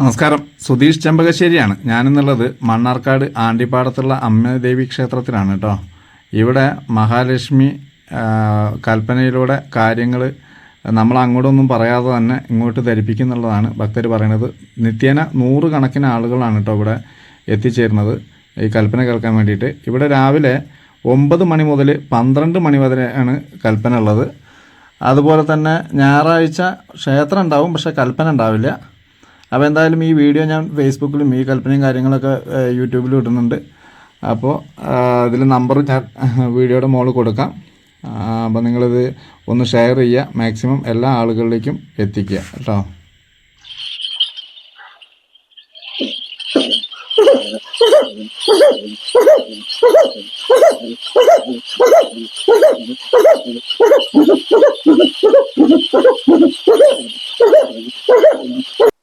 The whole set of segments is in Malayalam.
നമസ്കാരം. സുധീഷ് ചെമ്പകശ്ശേരിയാണ്. ഞാനിന്നുള്ളത് മണ്ണാർക്കാട് ആണ്ടിപ്പാടത്തുള്ള അമ്മദേവി ക്ഷേത്രത്തിലാണ് കേട്ടോ. ഇവിടെ മഹാലക്ഷ്മി കൽപ്പനയിലൂടെ കാര്യങ്ങൾ നമ്മൾ അങ്ങോട്ടൊന്നും പറയാതെ തന്നെ ഇങ്ങോട്ട് ധരിപ്പിക്കുന്നുള്ളതാണ് ഭക്തർ പറയുന്നത്. നിത്യേന നൂറുകണക്കിന് ആളുകളാണ് കേട്ടോ ഇവിടെ എത്തിച്ചേരുന്നത് ഈ കൽപ്പന കേൾക്കാൻ വേണ്ടിയിട്ട്. ഇവിടെ രാവിലെ ഒമ്പത് മണി മുതൽ പന്ത്രണ്ട് മണി വരെയാണ് കൽപ്പന ഉള്ളത്. അതുപോലെ തന്നെ ഞായറാഴ്ച ക്ഷേത്രം ഉണ്ടാവും പക്ഷേ കൽപ്പന ഉണ്ടാവില്ല. അപ്പോൾ എന്തായാലും ഈ വീഡിയോ ഞാൻ ഫേസ്ബുക്കിലും ഈ കൽപ്പനയും കാര്യങ്ങളൊക്കെ യൂട്യൂബിലും ഇടുന്നുണ്ട്. അപ്പോൾ അതിൽ നമ്പർ ഞാൻ വീഡിയോയുടെ മുകളിൽ കൊടുക്കാം. അപ്പോൾ നിങ്ങളിത് ഒന്ന് ഷെയർ ചെയ്യുക. മാക്സിമം എല്ലാ ആളുകളിലേക്കും എത്തിക്കുക. കേട്ടോ?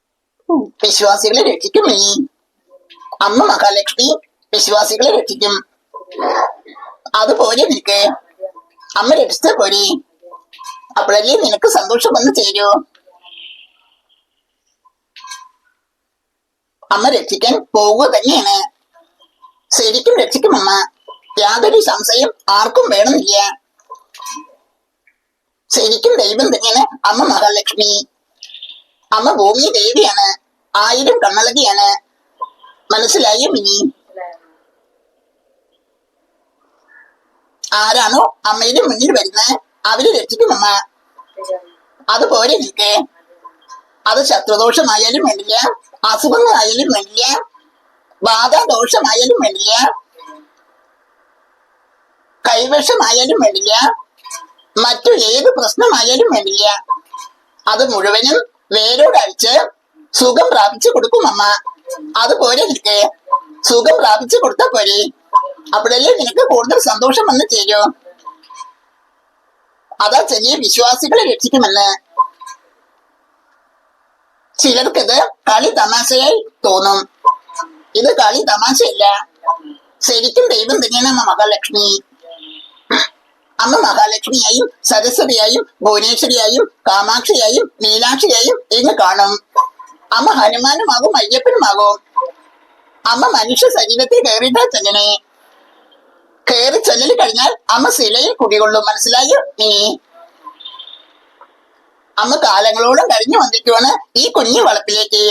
വിശ്വാസികളെ രക്ഷിക്കും. നീ അമ്മ മഹാലക്ഷ്മി വിശ്വാസികളെ രക്ഷിക്കും. അതുപോലെ നിനക്ക് അമ്മ രക്ഷിച്ച പോരെ അപ്പോഴല്ലേ നിനക്ക് സന്തോഷം വന്ന് ചേരൂ? അമ്മ രക്ഷിക്കാൻ പോവുക തന്നെയാണ്. ശരിക്കും രക്ഷിക്കും അമ്മ. യാതൊരു സംശയം ആർക്കും വേണമെന്നില്ല. ശരിക്കും ദൈവം തന്നെയാണ് അമ്മ മഹാലക്ഷ്മി. അമ്മ ഭൂമി ദേവിയാണ്. ആയിരം കണ്ണളകിയാണ്. മനസ്സിലായോ മിനി? ആരാണോ അമ്മയുടെ മുന്നിൽ വരുന്നത്? അവർ രക്ഷിക്കും അമ്മ. അതുപോലെ നിൽക്ക്. അത് ശത്രുദോഷമായാലും വേണ്ടില്ല. അസുഖങ്ങളായാലും വേണ്ടില്ല. ബാധാദോഷമായാലും വേണ്ടില്ല. കൈവശമായാലും വേണ്ടില്ല. മറ്റു ഏത് പ്രശ്നമായാലും വേണ്ടില്ല. അത് മുഴുവനും വേരോടഴിച്ച് സുഖം പ്രാപിച്ചു കൊടുക്കും അമ്മ. അതുപോലെ നിനക്ക് സുഖം പ്രാപിച്ചു കൊടുത്താ പോരെ. അപ്പോഴല്ലേ നിനക്ക് കൂടുതൽ സന്തോഷം വന്ന് ചേരും. അതാ ചെറിയ വിശ്വാസികളെ രക്ഷിക്കുമെന്ന്. ചിലർക്കിത് കളി തമാശയായി തോന്നും. ഇത് കളി തമാശയല്ല. ശരിക്കും ദൈവം തന്നെയാണ് മഹാലക്ഷ്മി. അമ്മ മഹാലക്ഷ്മിയായും സരസ്വതിയായും ഭുവനേശ്വരിയായും കാമാക്ഷിയായും മീനാക്ഷിയായും ഇന്ന് കാണും. അമ്മ ഹനുമാനുമാകും അയ്യപ്പനുമാകും. അമ്മ മനുഷ്യ ശരീരത്തിൽ കയറിയിട്ടാ ചെല്ലനെ കയറി ചെല്ലല് കഴിഞ്ഞാൽ അമ്മ ശിലയിൽ കുടികൊള്ളും. മനസ്സിലായോ നീ? അമ്മ കാലങ്ങളോളം കഴിഞ്ഞു വന്നിരിക്കുവാണ് ഈ കുഞ്ഞു വളപ്പിലേക്ക്.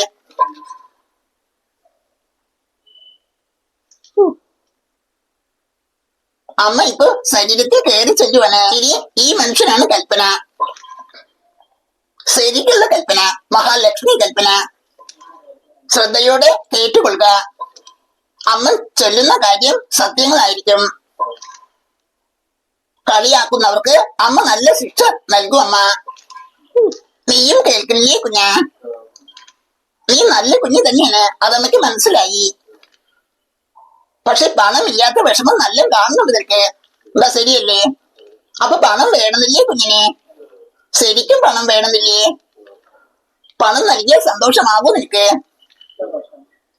അമ്മ ഇപ്പൊ ശരീരത്തിൽ കയറി ചെല്ലുവാണ്. ഇനി ഈ മനുഷ്യനാണ് കൽപ്പന. ശരിക്കുള്ള കൽപ്പന മഹാലക്ഷ്മി കൽപ്പന. ശ്രദ്ധയോടെ കേട്ടുകൊള്ളുക. അമ്മ ചൊല്ലുന്ന കാര്യം സത്യങ്ങളായിരിക്കും. കളിയാക്കുന്നവർക്ക് അമ്മ നല്ല ശിക്ഷ നൽകും അമ്മ. നീയും കേൾക്കുന്നില്ലേ കുഞ്ഞ? നീ നല്ല കുഞ്ഞു തന്നെയാണ്. അതമ്മയ്ക്ക് മനസ്സിലായി. പക്ഷെ പണമില്ലാത്ത വിഷമം നല്ല കാണുന്നുണ്ട് നിനക്ക് എന്താ ശരിയല്ലേ? അപ്പൊ പണം വേണമെന്നില്ലേ കുഞ്ഞിനെ? ശരിക്കും പണം വേണമെന്നില്ലേ? പണം നൽകിയ സന്തോഷമാകും നിനക്ക്?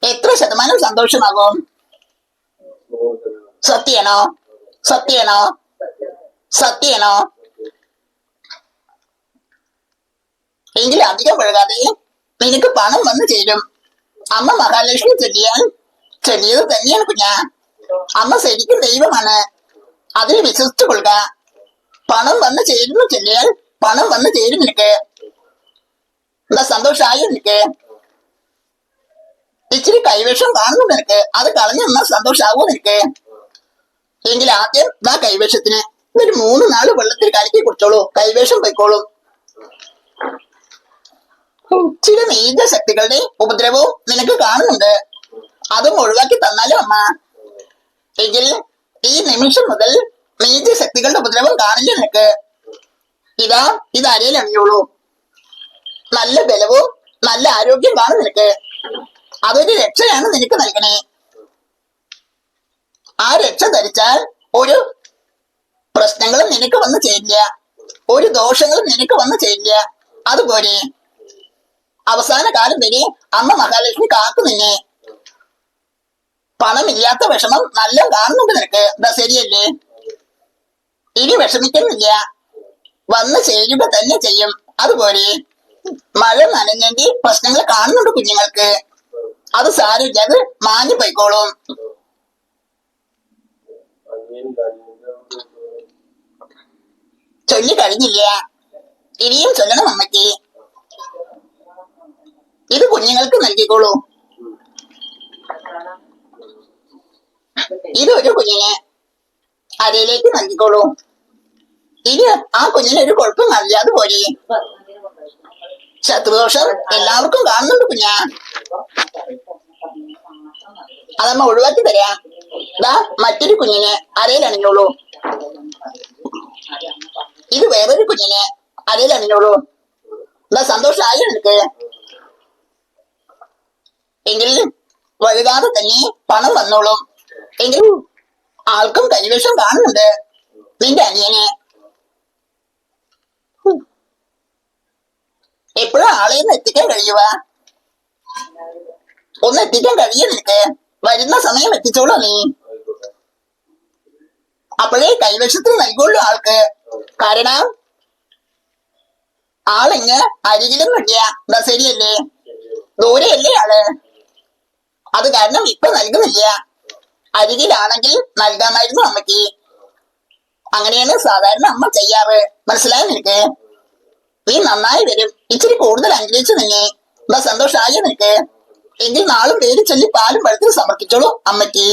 എത്ര ശതമാനം സന്തോഷമാകും? സത്യനോ സത്യനോ സത്യനോ എങ്കിൽ അധികം വഴുകാതെ നിനക്ക് പണം വന്നു ചേരും. അമ്മ മഹാലക്ഷ്മി ചൊല്ലിയാൽ ചൊല്ലിയത് തന്നെയാണ് കുഞ്ഞ. അമ്മ ശരിക്കും ദൈവമാണ്. അതിൽ വിശ്വസിച്ചു കൊള്ളുക. പണം വന്ന് ചേരുന്നു ചെല്ലിയാൽ പണം വന്ന് ചേരും നിനക്ക്. എന്താ സന്തോഷമായോ നിനക്ക്. ഇച്ചിരി കൈവേഷം കാണുന്നു നിനക്ക്. അത് കളഞ്ഞു നിന്നാൽ സന്തോഷാവോ നിനക്ക്. എങ്കിൽ ആദ്യം ഇതാ കൈവേഷത്തിന് ഒരു മൂന്ന് നാല് വെള്ളത്തിൽ കലക്കി കുടിച്ചോളൂ. കൈവേഷം പോയിക്കോളും. ചില നീച ശക്തികളുടെ ഉപദ്രവവും നിനക്ക് കാണുന്നുണ്ട്. അതും ഒഴിവാക്കി തന്നാലും അമ്മ. എങ്കിൽ ഈ നിമിഷം മുതൽ നീതി ശക്തികളുടെ ഉപദ്രവം കാണില്ല നിനക്ക്. ഇതാ ഇത് അരയിൽ അണിഞ്ഞോളൂ നല്ല ബലവും നല്ല ആരോഗ്യം കാണും നിനക്ക്. അതൊരു രക്ഷയാണ് നിനക്ക് നൽകണേ. ആ രക്ഷ ധരിച്ചാൽ ഒരു പ്രശ്നങ്ങളും നിനക്ക് വന്ന് ചേരില്ല. ഒരു ദോഷങ്ങളും നിനക്ക് വന്ന് ചേരില്ല. അതുപോലെ അവസാന കാലം വരെ അമ്മ മഹാലക്ഷ്മി കാക്കു നിന്നെ. പണമില്ലാത്ത വിഷമം നല്ല കാണുന്നുണ്ട് നിനക്ക്. എന്താ ശരിയല്ലേ? ഇനി വിഷമിക്കുന്നില്ല. വന്ന് ചേരുക തന്നെ ചെയ്യും. അതുപോലെ മഴ നനഞ്ഞേണ്ടി പ്രശ്നങ്ങൾ കാണുന്നുണ്ട് കുഞ്ഞുങ്ങൾക്ക്. അത് സാരമില്ല. അത് മാഞ്ഞു പോയിക്കോളും. ചൊല്ലി കഴിഞ്ഞില്ല. ഇനിയും ചൊല്ലണം അമ്മയ്ക്ക് ഇത് കുഞ്ഞുങ്ങൾക്ക് നൽകിക്കോളൂ. ഇത് ഒരു കുഞ്ഞിനെ അരയിലേക്ക് നൽകിക്കോളൂ ഇനി ആ കുഞ്ഞിന് ഒരു കുഴപ്പം നൽകാതെ പോരെ ശത്രുദോഷം എല്ലാവർക്കും കാണുന്നുണ്ട് കുഞ്ഞാ. അതമ്മ ഒഴിവാക്കി തരാ. ദാ മറ്റൊരു കുഞ്ഞിനെ അരയിൽ അണിഞ്ഞോളൂ. ഇത് വേറൊരു കുഞ്ഞിനെ അരയിൽ അണിഞ്ഞോളൂ. എന്താ സന്തോഷമായി നിനക്ക്? എങ്കിൽ വഴുകാതെ തന്നെ പണം വന്നോളും. എങ്കിൽ ആൾക്കും കൈവശം കാണുന്നുണ്ട്. നിന്റെ അനിയനെ. എപ്പോഴും ആളെ ഒന്ന് എത്തിക്കാൻ കഴിയുക. ഒന്ന് എത്തിക്കാൻ കഴിയും നിനക്ക്. വരുന്ന സമയം എത്തിച്ചോളൂ നീ. അപ്പോഴേ കൈവശത്തിൽ നൽകുള്ളൂ ആൾക്ക്. കാരണം ആളിങ്ങ് അരികിലും കിട്ടിയ എന്താ ശരിയല്ലേ ദൂരെയല്ലേ ആൾ? അത് കാരണം ഇപ്പൊ നൽകുന്നില്ല. അരികിലാണെങ്കിൽ നൽകാമായിരുന്നു അമ്മയ്ക്ക്. അങ്ങനെയാണ് സാധാരണ അമ്മ ചെയ്യാറ്. മനസ്സിലായോ നിനക്ക്? നീ നന്നായി വരും. ഇച്ചിരി കൂടുതൽ അനുഗ്രഹിച്ചു നിന്നെ. എന്താ സന്തോഷമായ നിനക്ക്? എങ്കിൽ നാളും പേര് ചൊല്ലി പാലും പഴത്തിൽ സമർപ്പിച്ചോളൂ അമ്മയ്ക്ക്.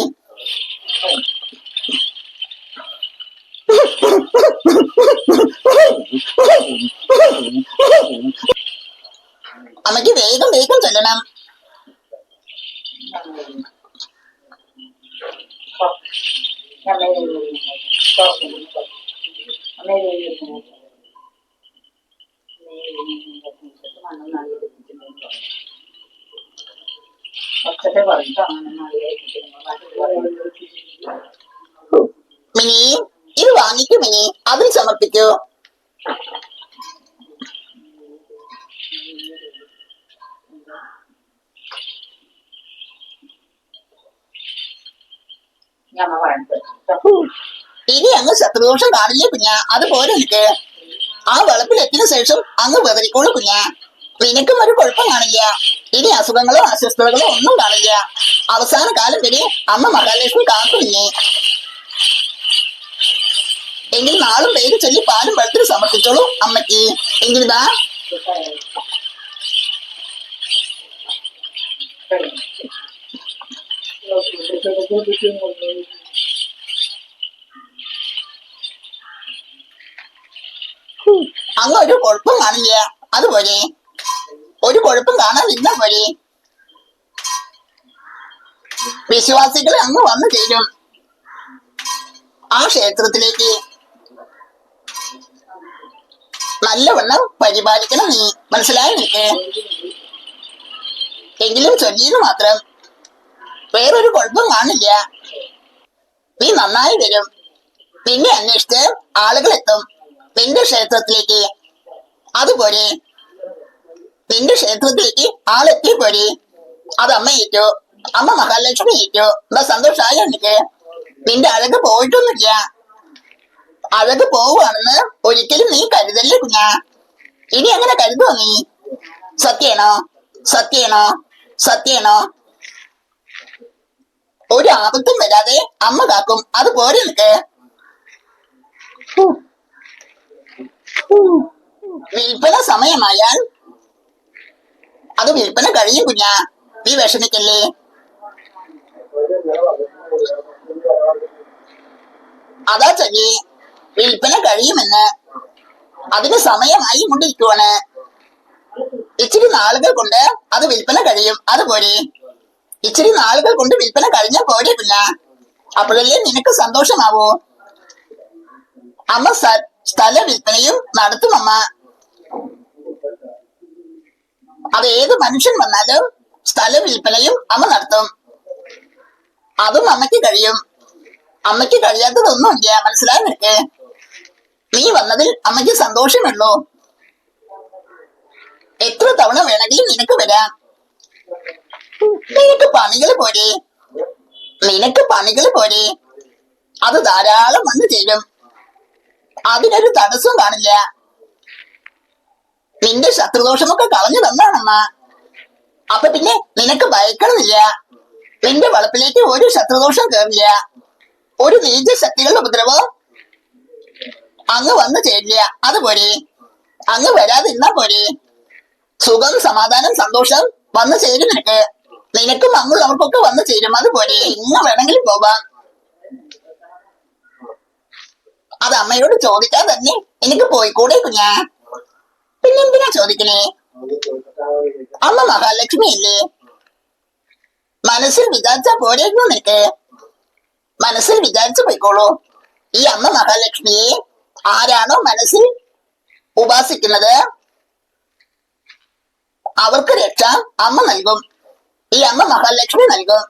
അമ്മയ്ക്ക് വേഗം വേഗം ചെല്ലണം. മിനി ഇത് വാങ്ങിക്കൂ മിനി. അതിൽ സമർപ്പിക്കൂ. ഞമ്മ പറഞ്ഞു ഇനി അങ്ങ് ശത്രുദോഷം കാണില്ലേ കുഞ്ഞ? അതുപോലെ എനിക്ക് ആ വളപ്പിലെത്തിയ ശേഷം അങ്ങ് വെതറിക്കോളൂ കുഞ്ഞ. നിനക്കും ഒരു കുഴപ്പം കാണില്ല. ഇനി അസുഖങ്ങളോ അസ്വസ്ഥതകളോ ഒന്നും കാണില്ല. അവസാന കാലം വരെ അമ്മ മഹാലക്ഷ്മി കാത്തു നിന്നെ. എങ്കിൽ നാളും പേര് ചൊല്ലി പാലും വെള്ളത്തിൽ സമർപ്പിച്ചോളൂ അമ്മയ്ക്ക്. എങ്കിൽ ഇതാ അങ്ങ് ഒരു കുഴപ്പം കാണില്ല. അതുപോലെ ഒരു കുഴപ്പം കാണാതിരുന്ന പോലെ വിശ്വാസികൾ അങ്ങ് വന്നു ചേരും. ആ ക്ഷേത്രത്തിലേക്ക്. നല്ലവണ്ണം പരിപാലിക്കണം നീ. മനസ്സിലായി നിനക്ക്? എങ്കിലും ചൊല്ലിയെന്ന് മാത്രം. വേറൊരു കുഴപ്പം കാണില്ല. നീ നന്നായി വരും. നിന്നെ അന്വേഷിച്ച് ആളുകൾ എത്തും നിന്റെ ക്ഷേത്രത്തിലേക്ക് അതുപോലെ നിന്റെ ക്ഷേത്രത്തിലേക്ക് ആളെത്തി പോരെ അത് അമ്മ ഏറ്റു അമ്മ മഹാലക്ഷ്മി ഏറ്റു. എന്താ സന്തോഷമായ എനിക്ക്? നിന്റെ അഴക് പോയിട്ടൊന്നുമില്ല. അഴക് പോവുകയാണെന്ന് ഒരിക്കലും നീ കരുതല്ലേ കുഞ്ഞാ. ഇനി അങ്ങനെ കരുതുമോ നീ? സത്യണോ? സത്യണോ? സത്യണോ? ഒരു ആപത്തും വരാതെ അമ്മ കാക്കും. അത് പോരെ നിനക്ക് വിൽപ്പന സമയമായാൽ അത് വിൽപ്പന കഴിയും കുഞ്ഞാ. നീ വിഷമിക്കല്ലേ? അതാ ചൊല്ലി വിൽപ്പന കഴിയുമെന്ന്. അതിന് സമയമായി കൊണ്ടിരിക്കുവാണ് ഇച്ചിരി നാളുകൾ കൊണ്ട് അത് വിൽപ്പന കഴിയും. അതുപോലെ ഇച്ചിരി നാളുകൾ കൊണ്ട് വിൽപ്പന കഴിഞ്ഞാൽ പോരെ കുഞ്ഞാ. അപ്പോഴല്ലേ നിനക്ക് സന്തോഷമാവൂ. അമ്മ സ- സ്ഥല വിൽപ്പനയും നടത്തും അമ്മ. അത് ഏത് മനുഷ്യൻ വന്നാലും സ്ഥല വിൽപ്പനയും അമ്മ നടത്തും. അതും അമ്മയ്ക്ക് കഴിയും. അമ്മയ്ക്ക് കഴിയാത്തതൊന്നുമില്ല മനസ്സിലായി നിനക്ക്? നീ വന്നതിൽ അമ്മയ്ക്ക് സന്തോഷമുള്ളൂ എത്ര തവണ വേണമെങ്കിലും നിനക്ക് വരാം. നിനക്ക് പണികൾ പോരെ. നിനക്ക് പണികൾ പോരെ. അത് ധാരാളം വന്നു ചേരും. അതിനൊരു തടസ്സം കാണില്ല. നിന്റെ ശത്രുദോഷമൊക്കെ കളഞ്ഞു തന്നാണമ്മ അപ്പൊ പിന്നെ നിനക്ക് ഭയക്കണമെന്നില്ല നിന്റെ വളപ്പിലേക്ക് ഒരു ശത്രുദോഷം കയറില്ല ഒരു നീജ ശക്തികളുടെ ഉപദ്രവം അങ്ങ് വന്നു ചേരില്ല. അതുപോലെ അങ്ങ് വരാതിരുന്നാ പോരെ. സുഖം സമാധാനം സന്തോഷം വന്നു ചേരും നിനക്ക്. നിനക്കും അങ്ങുള്ളവർക്കൊക്കെ വന്നു ചേരും. അതുപോലെ ഇന്ന് വേണമെങ്കിലും പോവാം. അത് അമ്മയോട് ചോദിക്കാൻ തന്നെ എനിക്ക് പോയിക്കൂടെ കുഞ്ഞാ? പിന്നെന്തിനാ ചോദിക്കണേ? അമ്മ മഹാലക്ഷ്മി അല്ലേ? മനസ്സിൽ വിചാരിച്ചാ പോരായിരുന്നു നിനക്ക്? മനസ്സിൽ വിചാരിച്ചു പോയിക്കോളൂ. ഈ അമ്മ മഹാലക്ഷ്മിയെ ആരാണോ മനസ്സിൽ ഉപാസിക്കുന്നത്? അവർക്ക് രക്ഷ അമ്മ നൽകും. ഈ അമ്മ മഹാലക്ഷ്മി നൽകും.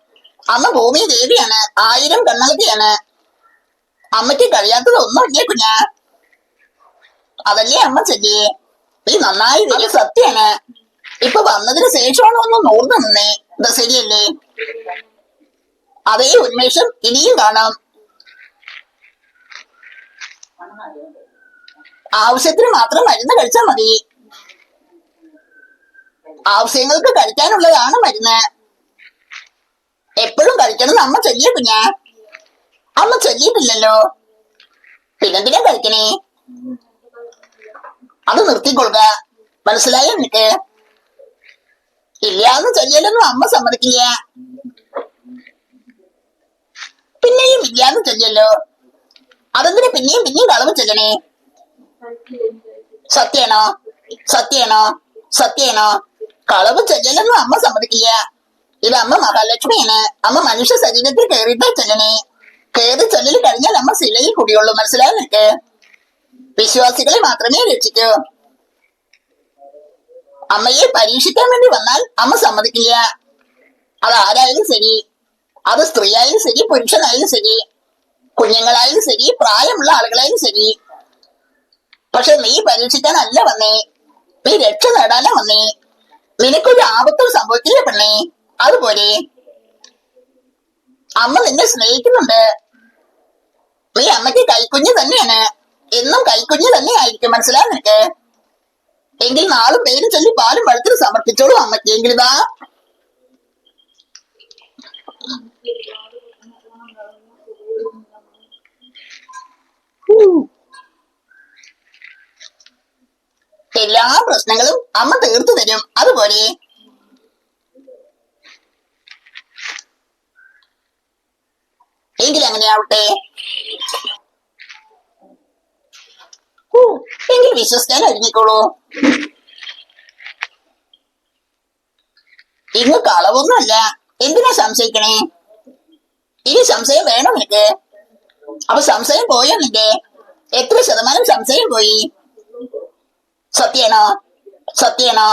അമ്മ ഭൂമി ദേവിയാണ്. ആയിരം കണ്ണൽക്കിയാണ് അമ്മയ്ക്ക് കഴിയാത്തത് ഒന്നുമില്ലേ കുഞ്ഞാ? അതല്ലേ അമ്മ ചെല്ലിയേ? ഈ നന്നായി നല്ല സത്യാണ്. ഇപ്പൊ വന്നതിന് ശേഷമാണ് ഒന്ന് നോർന്നു നിന്നേ. ഇത് ശരിയല്ലേ? അതേ ഉന്മേഷം ഇനിയും കാണാം. ആവശ്യത്തിന് മാത്രം മരുന്ന് കഴിച്ചാൽ മതി. ആവശ്യങ്ങൾക്ക് കഴിക്കാനുള്ളതാണ് മരുന്ന്. എപ്പോഴും കഴിക്കണം നമ്മ ചൊല്ലിയ കുഞ്ഞ. അമ്മ ചൊല്ലിയിട്ടില്ലല്ലോ. പിന്നെന്തിനാ കഴിക്കണേ അത് നിർത്തിക്കൊള്ളുക. മനസ്സിലായോ നിനക്ക്? ഇല്ലാന്ന് ചൊല്ലിയാലൊന്നും അമ്മ സമ്മതിക്കില്ല. പിന്നെയും ഇല്ലാന്ന് ചൊല്ലിയല്ലോ. അതെന്തിനാ പിന്നെയും പിന്നെയും കളവ് ചൊല്ലണേ? സത്യാണോ? സത്യാണോ? സത്യാണോ? കളവ് ചെല്ലലൊന്നും അമ്മ സമ്മതിക്കില്ല. ഇത് അമ്മ മഹാലക്ഷ്മിയാണ്. അമ്മ മനുഷ്യ ശരീരത്തിൽ കയറിയിട്ടാ ചെല്ലണേ. കയറി ചൊല്ലൽ കഴിഞ്ഞാൽ നമ്മൾ ശിലയിൽ കുടിയുള്ളൂ മനസ്സിലായോ നിനക്ക്? വിശ്വാസികളെ മാത്രമേ രക്ഷിക്കൂ. അമ്മയെ പരീക്ഷിക്കാൻ വേണ്ടി വന്നാൽ അമ്മ സമ്മതിക്കില്ല. അത് ആരായാലും ശരി. അത് സ്ത്രീയായാലും ശരി പുരുഷനായാലും ശരി കുഞ്ഞുങ്ങളായാലും ശരി പ്രായമുള്ള ആളുകളായാലും ശരി. പക്ഷെ നീ പരീക്ഷിക്കാനല്ല വന്നേ. നീ രക്ഷ നേടാനാ വന്നേ. നിനക്കൊരു ആപത്തും സംഭവിക്കില്ല പെണ്ണേ. അതുപോലെ അമ്മ നിന്നെ സ്നേഹിക്കുന്നുണ്ട്. നീ അമ്മയ്ക്ക് കൈക്കുഞ്ഞ് തന്നെയാണ്. എന്നും കൈക്കുഞ്ഞ് തന്നെ ആയിരിക്കും മനസ്സിലാ നിനക്ക്? എങ്കിൽ നാളും പേര് ചൊല്ലി പാലും വെള്ളത്തിന് സമർപ്പിച്ചോളൂ അമ്മയ്ക്ക്. എങ്കിൽ ഇതാ. എല്ലാ പ്രശ്നങ്ങളും അമ്മ തീർത്തു തരും. അതുപോലെ എങ്കിൽ അങ്ങനെയാവട്ടെ ഓ എങ്കിൽ വിശ്വസിക്കാൻ ഒരുങ്ങിക്കോളൂ. ഇന്ന് കളവൊന്നുമല്ല എന്തിനാ സംശയിക്കണേ? ഇനി സംശയം വേണം നിനക്ക്? അപ്പൊ സംശയം പോയോ നിന്റെ? എത്ര ശതമാനം സംശയം പോയി? സത്യാണോ? സത്യാണോ?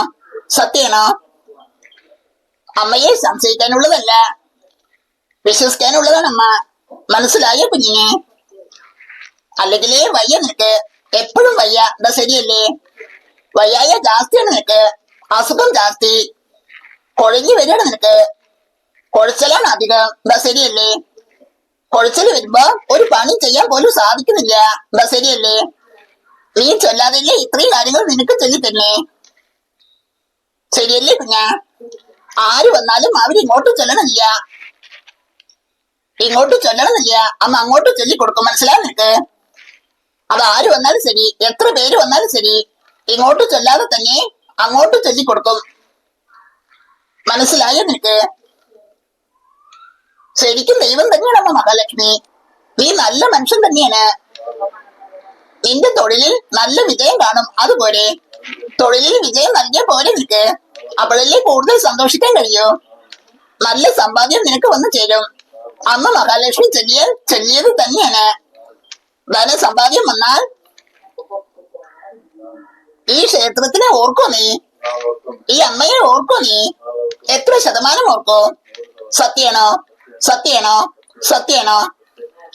സത്യാണോ? അമ്മയെ സംശയിക്കാനുള്ളതല്ല. വിശ്വസിക്കാനുള്ളതാണ് അമ്മ മനസ്സിലായോ കുഞ്ഞിനെ? അല്ലെങ്കിലേ വയ്യ നിനക്ക്. എപ്പോഴും വയ്യ. എന്താ ശരിയല്ലേ? വയ്യായ ജാസ്തിയാണ് നിനക്ക്. അസുഖം ജാസ്തി. കൊഴഞ്ഞു വരികയാണ് നിനക്ക്. കൊഴച്ചലാണ് അധികം. എന്താ ശരിയല്ലേ? കൊഴച്ചൽ വരുമ്പോ ഒരു പണി ചെയ്യാൻ പോലും സാധിക്കുന്നില്ല. എന്താ ശരിയല്ലേ? നീ ചൊല്ലാതില്ലേ? ഇത്രയും കാര്യങ്ങൾ നിനക്ക് ചൊല്ലി തന്നെ. ശരിയല്ലേ കുഞ്ഞ? ആര് വന്നാലും അവരിങ്ങോട്ട് ചൊല്ലണില്ല. ഇങ്ങോട്ട് ചൊല്ലണമെന്നില്ല. അമ്മ അങ്ങോട്ട് ചൊല്ലി കൊടുക്കും മനസ്സിലായി നിനക്ക്? അത് ആര് വന്നാലും ശരി. എത്ര പേര് വന്നാലും ശരി. ഇങ്ങോട്ട് ചൊല്ലാതെ തന്നെ അങ്ങോട്ട് ചൊല്ലി കൊടുക്കും മനസ്സിലായോ നിനക്ക്? ശരിക്കും ദൈവം തന്നെയാണ് അമ്മ മഹാലക്ഷ്മി. നീ നല്ല മനുഷ്യൻ തന്നെയാണ്. നിന്റെ തൊഴിലിൽ നല്ല വിജയം കാണും. അതുപോലെ തൊഴിലിൽ വിജയം നൽകിയ പോലെ നിനക്ക്. അപ്പോഴല്ലേ കൂടുതൽ സന്തോഷിക്കാൻ കഴിയൂ. നല്ല സമ്പാദ്യം നിനക്ക് വന്നു ചേരും. അമ്മ മഹാലക്ഷ്മി ചെല്ലിയ ചെല്ലിയത് തന്നെയാണ് ധനസമ്പാദ്യം വന്നാൽ ഈ ക്ഷേത്രത്തിനെ ഓർക്കോ നീ? ഈ അമ്മയെ ഓർക്കോ നീ? എത്ര ശതമാനം ഓർക്കോ? സത്യാണോ? സത്യാണോ? സത്യാണോ?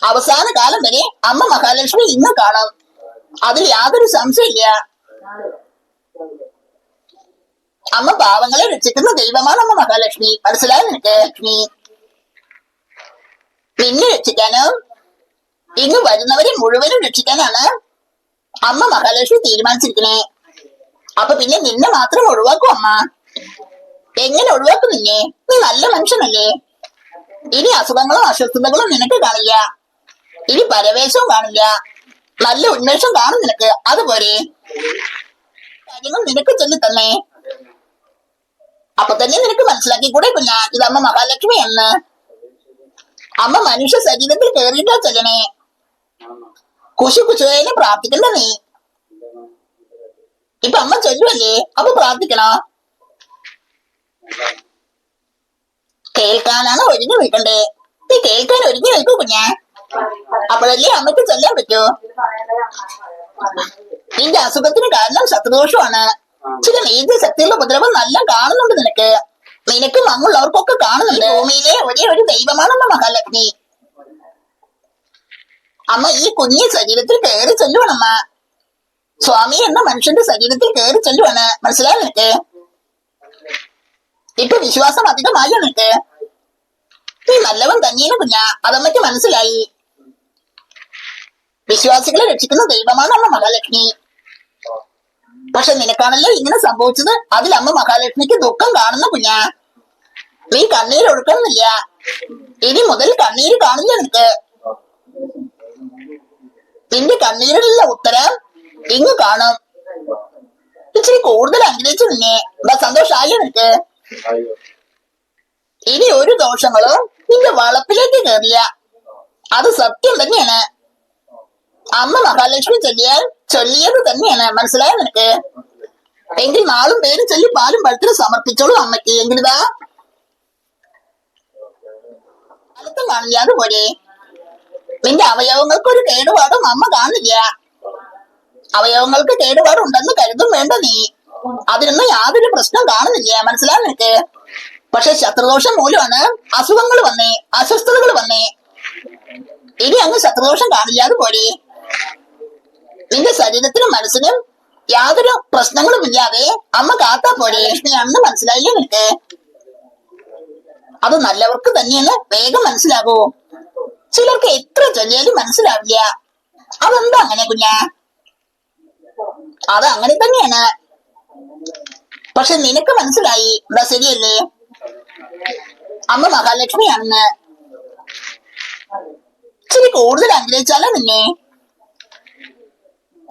അവസാന കാലം വരെ അമ്മ മഹാലക്ഷ്മി ഇന്ന് കാണും. അതിൽ യാതൊരു സംശയമില്ല അമ്മ പാവങ്ങളെ രക്ഷിക്കുന്ന ദൈവമാണ് അമ്മ മഹാലക്ഷ്മി. മനസ്സിലായോ നിനക്ക് ലക്ഷ്മി? നിന്നെ രക്ഷിക്കാനോ? ഇന്ന് വരുന്നവരെ മുഴുവനും രക്ഷിക്കാനാണ് അമ്മ മഹാലക്ഷ്മി തീരുമാനിച്ചിരിക്കണേ. അപ്പൊ പിന്നെ നിന്നെ മാത്രം ഒഴിവാക്കും അമ്മ. എങ്ങനെ ഒഴിവാക്കും നിന്നെ? നീ നല്ല മനുഷ്യനല്ലേ. ഇനി അസുഖങ്ങളും അസ്വസ്ഥതകളും നിനക്ക് കാണില്ല. ഇനി പരവേശവും കാണില്ല. നല്ല ഉന്മേഷം കാണും നിനക്ക്. അതുപോലെ കാര്യങ്ങൾ നിനക്ക് ചൊല്ലി തന്നെ. അപ്പൊ തന്നെ നിനക്ക് മനസ്സിലാക്കി കൂടെ കുഞ്ഞാ ഇതമ്മ മഹാലക്ഷ്മി എന്ന്. അമ്മ മനുഷ്യ ശരീരത്തിൽ കയറിയിട്ടാ ചെല്ലണേ. കുശു കുശുവേനെ പ്രാർത്ഥിക്കണ്ട നീ. ഇപ്പൊ അമ്മ ചൊല്ലുവല്ലേ? അപ്പൊ പ്രാർത്ഥിക്കണോ? കേൾക്കാനാണ് ഒരുങ്ങി നിൽക്കണ്ടേ. നീ കേൾക്കാൻ ഒരുങ്ങി നിൽക്കൂ കുഞ്ഞാ. അപ്പോഴല്ലേ അമ്മയ്ക്ക് ചൊല്ലാൻ പറ്റൂ. നിന്റെ അസുഖത്തിന് കാരണം ശത്രുദോഷമാണ്. ചില നീതി ശക്തികളുടെ ഉപദ്രവം നല്ല കാണുന്നുണ്ട് നിനക്ക്. നിനക്ക് മങ്ങുള്ളവർക്കൊക്കെ കാണുന്നുണ്ട്. ഭൂമിയിലെ ഒരേ ഒരു ദൈവമാണമ്മ മഹാലക്ഷ്മി. അമ്മ ഈ കുഞ്ഞി ശരീരത്തിൽ കയറി ചെല്ലുവാണമ്മ സ്വാമി എന്ന മനുഷ്യന്റെ ശരീരത്തിൽ കയറി ചെല്ലുവാണ്. മനസ്സിലായോ നിനക്ക്? ഇപ്പൊ വിശ്വാസം അധികമായോ നിനക്ക്? നീ നല്ലവൻ തന്നെയാണ് കുഞ്ഞ. അതമ്മയ്ക്ക് മനസ്സിലായി. വിശ്വാസികളെ രക്ഷിക്കുന്ന ദൈവമാണ് അമ്മ മഹാലക്ഷ്മി. പക്ഷെ നിനക്കാണല്ലോ ഇങ്ങനെ സംഭവിച്ചത്? അതിൽ അമ്മ മഹാലക്ഷ്മിക്ക് ദുഃഖം കാണുന്ന കുഞ്ഞ. നീ കണ്ണീര് ഒഴുക്കുന്നില്ല ഇനി മുതൽ കണ്ണീര് കാണില്ല നിനക്ക്. നിന്റെ കണ്ണീരിലുള്ള ഉത്തരം ഇങ്ങ് കാണും. ഇച്ചിരി കൂടുതൽ അനുഗ്രഹിച്ചു നിന്നെ. എന്താ സന്തോഷായോ നിനക്ക്? ഇനി ഒരു ദോഷങ്ങളും നിന്റെ വളപ്പിലേക്ക് കയറില്ല അത് സത്യം തന്നെയാണ്. അമ്മ മഹാലക്ഷ്മി ചൊല്ലിയാൽ ചൊല്ലിയത് തന്നെയാണ്. മനസ്സിലായോ നിനക്ക്? എങ്കിൽ നാളും പേരും ചൊല്ലി പാലും പഴത്തിന് സമർപ്പിച്ചോളൂ അമ്മയ്ക്ക്. എങ്കിലിതാ? അടുത്തം കാണില്ല അതുപോലെ നിന്റെ അവയവങ്ങൾക്ക് ഒരു കേടുപാടും അമ്മ കാണില്ല അവയവങ്ങൾക്ക് കേടുപാടുണ്ടെന്ന് കരുതും വേണ്ട നീ. അതിനൊന്നും യാതൊരു പ്രശ്നം കാണുന്നില്ല. മനസ്സിലായോ നിനക്ക്? പക്ഷെ ശത്രുദോഷം മൂലമാണ് അസുഖങ്ങൾ വന്നേ അസ്വസ്ഥതകൾ വന്നേ. ഇനി അങ്ങ് ശത്രുദോഷം കാണില്ലാതെ പോലെ നിന്റെ ശരീരത്തിനും മനസ്സിനും യാതൊരു പ്രശ്നങ്ങളും ഇല്ലാതെ അമ്മ കാത്താ പോലെ ലക്ഷ്മിയാണെന്ന് മനസ്സിലായില്ലേ നിനക്ക്? അത് നല്ലവർക്ക് തന്നെയെന്ന് വേഗം മനസ്സിലാകൂ ചിലർക്ക് എത്ര ചൊല്ലിയാലും മനസ്സിലാവില്ല. അതെന്താ അങ്ങനെ കുഞ്ഞ? അത് അങ്ങനെ തന്നെയാണ്. പക്ഷെ നിനക്ക് മനസ്സിലായി. എന്താ ശരിയല്ലേ? അമ്മ മഹാലക്ഷ്മിയാണെന്ന്. ഇച്ചിരി കൂടുതൽ ആഗ്രഹിച്ചാലോ നിന്നെ?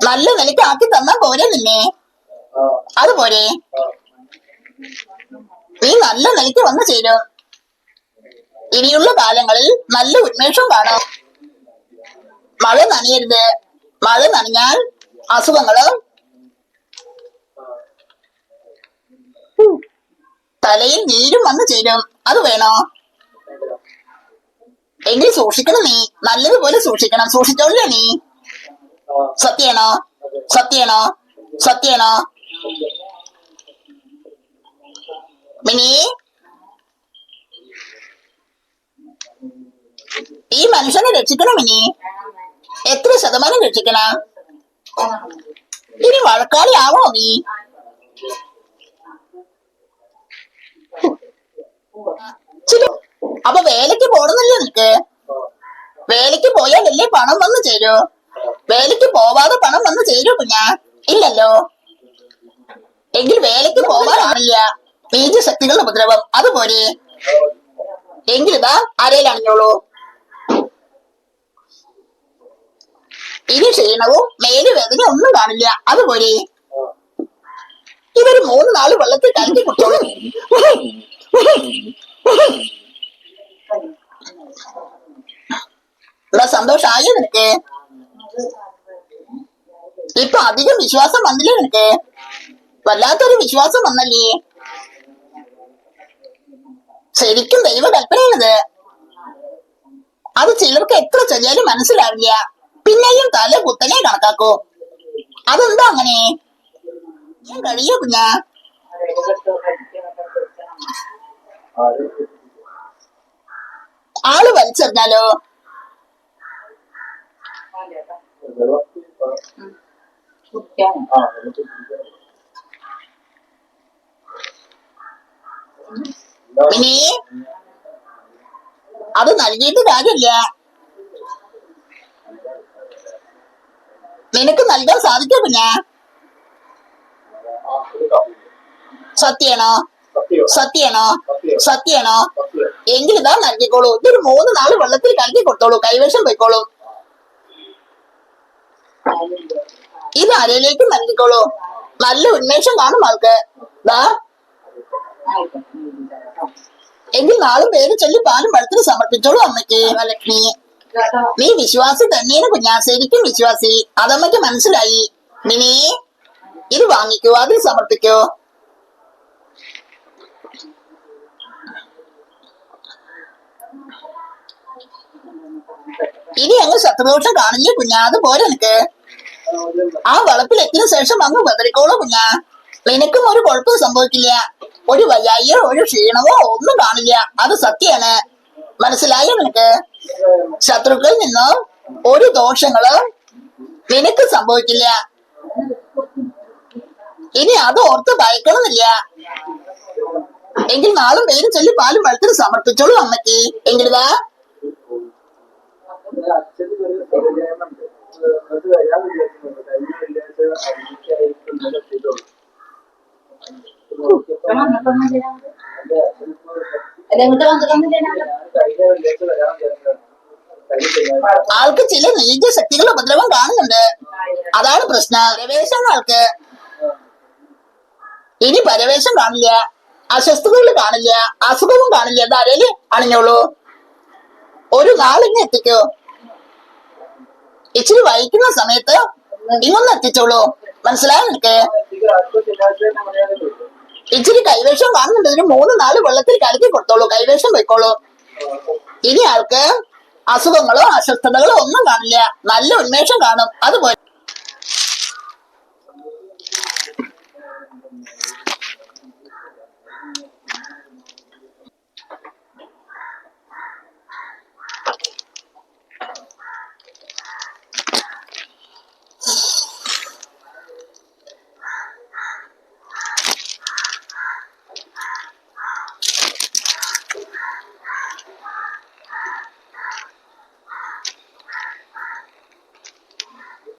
നല്ല നിലയ്ക്ക് ആക്കി തന്നാ പോരെ നിന്നെ. അതുപോലെ നീ നല്ല നിലയ്ക്ക് വന്നു ചേരും. ഇനിയുള്ള കാലങ്ങളിൽ നല്ല ഉന്മേഷം കാണും. മഴ നനയരുത്. മഴ നനഞ്ഞാൽ അസുഖങ്ങൾ തലയിൽ നീരും വന്നു ചേരും. അത് വേണോ? എങ്കിൽ സൂക്ഷിക്കണം നീ. നല്ലതുപോലെ സൂക്ഷിക്കണം. സൂക്ഷിച്ചോളൂ നീ. സത്യാണോ സത്യാണോ സത്യാണോ മിനി? ഈ മനുഷ്യനെ രക്ഷിക്കണം മിനി. എത്ര ശതമാനം രക്ഷിക്കണം? ഇനി വഴക്കാളി ആവണോ നീ? അപ്പൊ വേലയ്ക്ക് പോടുന്നില്ല നിനക്ക്? വേലയ്ക്ക് പോയാലല്ലേ പണം വന്നു ചേരൂ? വേലയ്ക്ക് പോവാതെ പണം വന്ന് ചേരൂ കുഞ്ഞാ. ഇല്ലല്ലോ. എങ്കിൽ വേലയ്ക്ക് പോവാറാണില്ല ബീജ ശക്തികളുടെ ഉപദ്രവം അതുപോലെ എങ്കിലിതാ അരയിലണിഞ്ഞോളൂ ഇനി ക്ഷീണവും മേലുവേദന ഒന്നും കാണില്ല അതുപോലെ ഇവർ മൂന്ന് നാല് വെള്ളത്തിൽ കലക്കി ഇവിടെ സന്തോഷായോ നിനക്ക്? ഇപ്പൊ അധികം വിശ്വാസം വന്നില്ലേ നിനക്ക് വല്ലാത്തൊരു വിശ്വാസം വന്നല്ലേ? ശരിക്കും ദൈവ കൽപ്പനയാണിത് അത് ചിലർക്ക് എത്ര ചെറിയാലും മനസ്സിലാവില്ല. പിന്നെയും തല കുത്തനെ കണക്കാക്കൂ. അതെന്താ അങ്ങനെ? ഞാൻ കഴിയോ കുഞ്ഞാ? ആൾ വലിച്ചെറിഞ്ഞാലോ? ഇനി അത് നൽകിയിട്ട് കാര്യമില്ല. നിനക്ക് നൽകാൻ സാധിക്കും പിന്നെ? സത്യാണോ സത്യം സത്യാണോ സത്യം സത്യാണോ സത്യം എങ്കിൽ ഇതാ നൽകിക്കോളൂ. ഇതൊരു മൂന്ന് നാല് വെള്ളത്തിൽ കലക്കി കൊടുത്തോളൂ. കൈവശം പോയിക്കോളൂ ഇത് അരയിലേക്ക് നൽകിക്കോളൂ നല്ല ഉന്മേഷം കാണും ആൾക്ക്. എങ്കിൽ നാളും പേര് ചൊല്ലി പാലും വെള്ളത്തിന് സമർപ്പിച്ചോളൂ അമ്മയ്ക്ക് ലക്ഷ്മി നീ വിശ്വാസി തന്നെയാണ് കുഞ്ഞാ ശരിക്കും വിശ്വാസി. അതമ്മയ്ക്ക് മനസ്സിലായി. മിനി ഇത് വാങ്ങിക്കോ അതിൽ സമർപ്പിക്കോ. ഇനി അങ്ങ് ശത്രുദോഷം കാണില്ലേ കുഞ്ഞാ അത് പോരെ എനിക്ക് ആ വളപ്പിൽ എത്തിയ ശേഷം അങ്ങ് ബദറിക്കോളൂ കുഞ്ഞാ. നിനക്കും ഒരു കുഴപ്പം സംഭവിക്കില്ല. ഒരു വയ്യായോ ഒരു ക്ഷീണമോ ഒന്നും കാണില്ല. അത് സത്യാണ് മനസ്സിലായോ നിനക്ക്? ശത്രുക്കളിൽ നിന്നും ഒരു ദോഷങ്ങളും നിനക്ക് സംഭവിക്കില്ല. ഇനി അത് ഓർത്ത് ഭയക്കണമെന്നില്ല. എങ്കിൽ നാളും പേരും ചൊല്ലി പാലും വെള്ളത്തിൽ സമർപ്പിച്ചോളൂ അമ്മയ്ക്ക്. എങ്കിലിതാ? ആൾക്ക് ചില നീച ശക്തികളുടെ ഉപദ്രവം കാണുന്നുണ്ട്. അതാണ് പ്രശ്നം. പരവേശം ആൾക്ക്. ഇനി പരവേശം കാണില്ല. അസ്വസ്ഥതകൾ കാണില്ല. അസുഖവും കാണില്ല. ധാരയിൽ അണിഞ്ഞോളൂ. ഒരു നാളിനെ എത്തിക്കോ. ഇച്ചിരി വൈകുന്ന സമയത്ത് ഇങ്ങൊന്ന് എത്തിച്ചോളൂ. മനസ്സിലായോ നിനക്ക്? ഇച്ചിരി കൈവേഷം കാണുന്നുണ്ട് ഇതിന് മൂന്ന് നാല് വെള്ളത്തിൽ കലക്കി കൊടുത്തോളൂ. കൈവേഷം പോയിക്കോളൂ ഇനി ആൾക്ക് അസുഖങ്ങളോ അസ്വസ്ഥതകളോ ഒന്നും കാണില്ല. നല്ല ഉന്മേഷം കാണും. അതുപോലെ